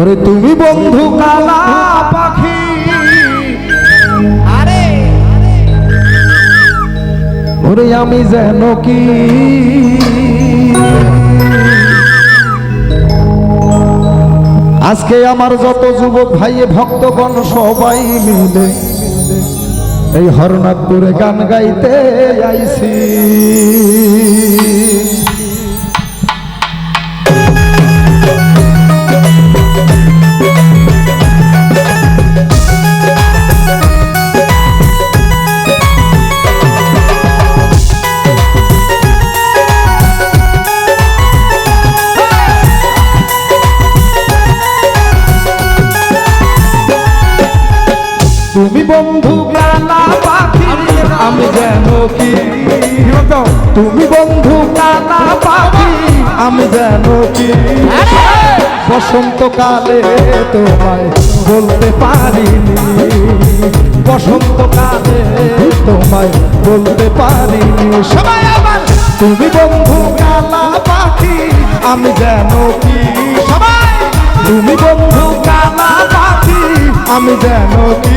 ওরে তুমি বন্ধু কালা পাখি। আরে ওরে আমি যেন কি? আজকে আমার যত যুবক ভাই ভক্তগণ সবাই মিলে এই হরনাথপুরে গান গাইতে আইছি। আমি যেন কি? তুমি বন্ধু কালা পাখি, আমি যেন কি? বসন্তকালে তোমায় বলতে পারিনি। বসন্তকালে তোমায় বলতে পারিনি। সবাই আবার, তুমি বন্ধু কালা পাখি, আমি যেন কি? সবাই, তুমি বন্ধু কালা পাখি, আমি যেন কি?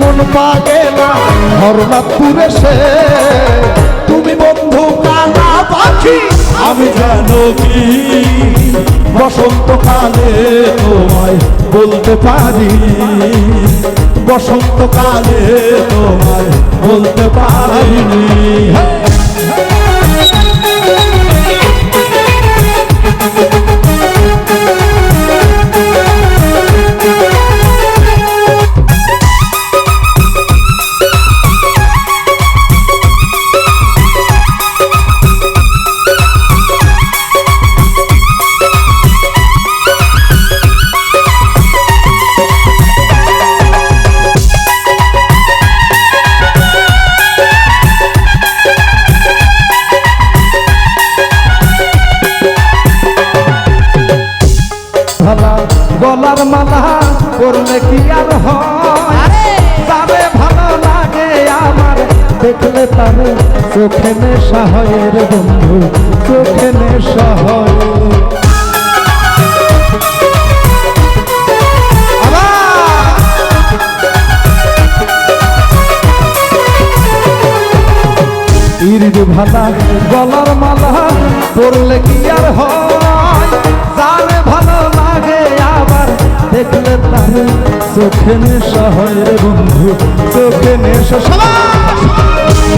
হইছি পাগে না হরনাথপুরে সে। তুমি বন্ধু কানা পাখি, আমি জানো কি? বসন্তকালে তোমায় বলতে পারি। বসন্তকালে তোমায় বলতে পারিনি গলার মালা করলে কি আর হয়? যাবে ভালো লাগে আমার। দেখলে তার চোখে নেশা হয় রে বন্ধু চোখে নেশা হয়। ইরির ভালা গলার মালা পরলে কি আর হয়? তার চোখে নেশা হয় বন্ধু, চোখে নেশা!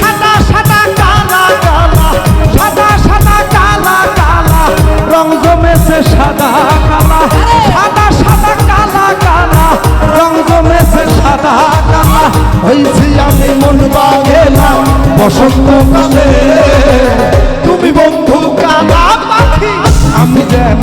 সাদা সাদা, কালা কালা। সাদা সাদা, কালা কালা। রং জমেছে সাদা, কালা। সাদা সাদা, কালা কালা। রং জমেছে সাদা, কালা। হয়েছি আমি মন গেলাম বসন্তকালে তুমি বন্ধু কালা পাখি, আমি যেন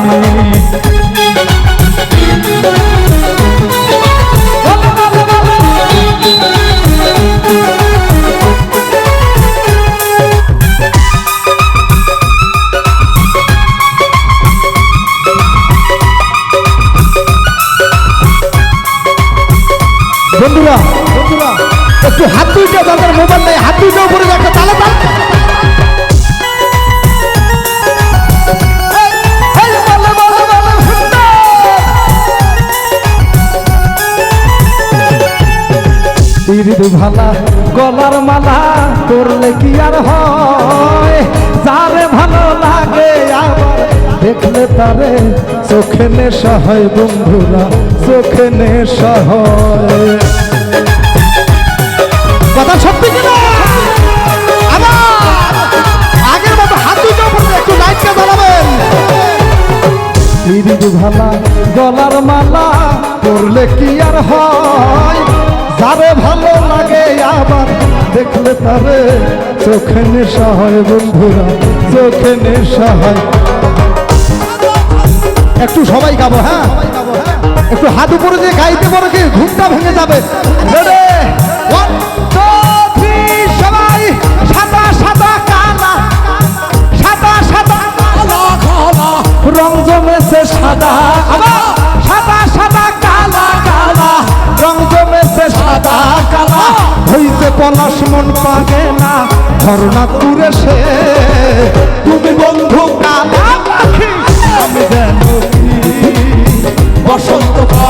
বন্ধুরা একটু হাত দুইটা যাদের মোবাইল নেই, হাত দুইটা উপরে একটা ভালা গলার মালা করলে কি আর হয়? যারে ভালো লাগে আবার দেখলে তারে চোখে নে সহায় বন্ধুরা, চোখে নে হয়। কথা সত্যি গলার মালা করলে কি আর হয়? যারে ভালো লাগে আবার দেখলে তারে চোখে নেশা হয় বন্ধুরা, চোখে নেশা হয়। একটু সবাই গাবো হ্যাঁ? একটু হাত উপরে যে গাইতে পারো কি? ঘুমটা ভেঙে যাবে। সবাই সাদা সাদা কালা, সাদা সাদা রং জমেছে সাদা, আবার সাদা সাদা কালা কালা। রং জমেছে সাদা, কালা। হইতে পলাশ মন পাগে না ধর্ণা তুরে সে। তুমি বন্ধু কালা পাখি, আমি কি?